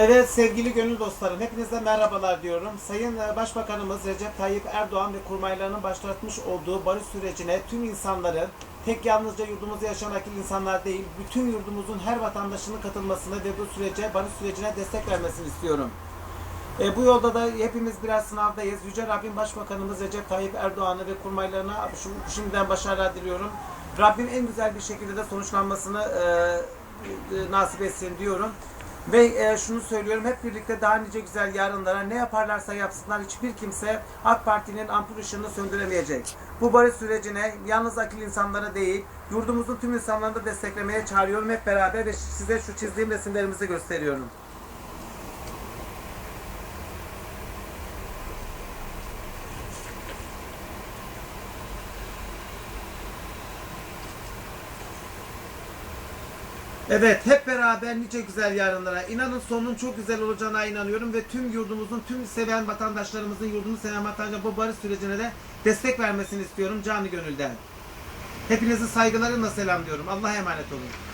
Evet sevgili gönül dostlarım hepinize merhabalar diyorum. Sayın e, Başbakanımız Recep Tayyip Erdoğan ve kurmaylarının başlatmış olduğu barış sürecine tüm insanların tek yalnızca yurdumuzda yaşayan akil insanlar değil bütün yurdumuzun her vatandaşının katılmasını ve bu sürece barış sürecine destek vermesini istiyorum. E, bu yolda da hepimiz biraz sınavdayız. Yüce Rabbim Başbakanımız Recep Tayyip Erdoğan'ı ve kurmaylarına şimdiden başarılar diliyorum. Rabbim en güzel bir şekilde de sonuçlanmasını e, e, nasip etsin diyorum. Ve e, şunu söylüyorum hep birlikte daha nice güzel yarınlara ne yaparlarsa yapsınlar hiçbir kimse AK Parti'nin ampul ışığını söndüremeyecek. Bu barış sürecine yalnız akıl insanlara değil yurdumuzun tüm insanlarını da desteklemeye çağırıyorum hep beraber ve size şu çizdiğim resimlerimizi gösteriyorum. Evet hep beraber nice güzel yarınlara. İnanın sonun çok güzel olacağına inanıyorum ve tüm yurdumuzun, tüm seven vatandaşlarımızın, yurdunu seven vatandaşlar bu barış sürecine de destek vermesini istiyorum canı gönülden. Hepinizi saygılarımla selamlıyorum. Allah'a emanet olun.